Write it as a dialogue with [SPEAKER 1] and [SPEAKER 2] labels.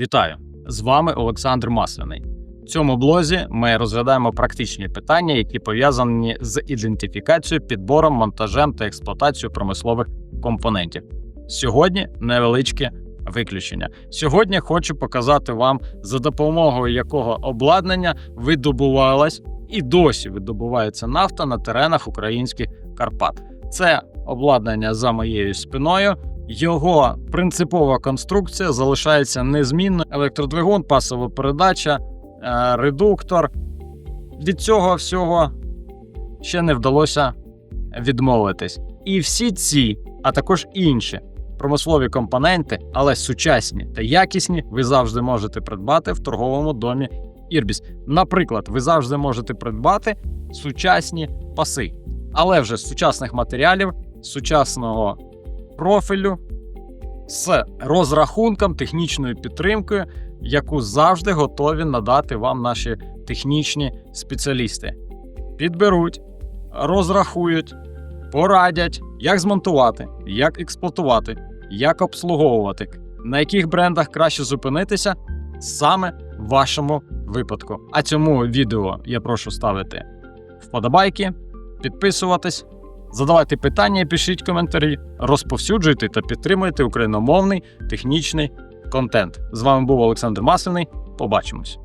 [SPEAKER 1] Вітаю! З вами Олександр Масляний. В цьому блозі ми розглядаємо практичні питання, які пов'язані з ідентифікацією, підбором, монтажем та експлуатацією промислових компонентів. Сьогодні невеличке виключення. Сьогодні хочу показати вам, за допомогою якого обладнання видобувалась і досі видобувається нафта на теренах українських Карпат. Це обладнання за моєю спиною. Його принципова конструкція залишається незмінною. Електродвигун, пасова передача, е, редуктор. Від цього всього ще не вдалося відмовитись. І всі ці, а також інші промислові компоненти, але сучасні та якісні, ви завжди можете придбати в торговому домі Ірбіс. Наприклад, ви завжди можете придбати сучасні паси, але вже з сучасних матеріалів, сучасного профілю з розрахунком, технічною підтримкою, яку завжди готові надати вам наші технічні спеціалісти. Підберуть, розрахують, порадять, як змонтувати, як експлуатувати, як обслуговувати, на яких брендах краще зупинитися саме в вашому випадку. А цьому відео я прошу ставити вподобайки, підписуватись. Задавайте питання, пишіть коментарі, розповсюджуйте та підтримуйте україномовний технічний контент. З вами був Олександр Масляний. Побачимось.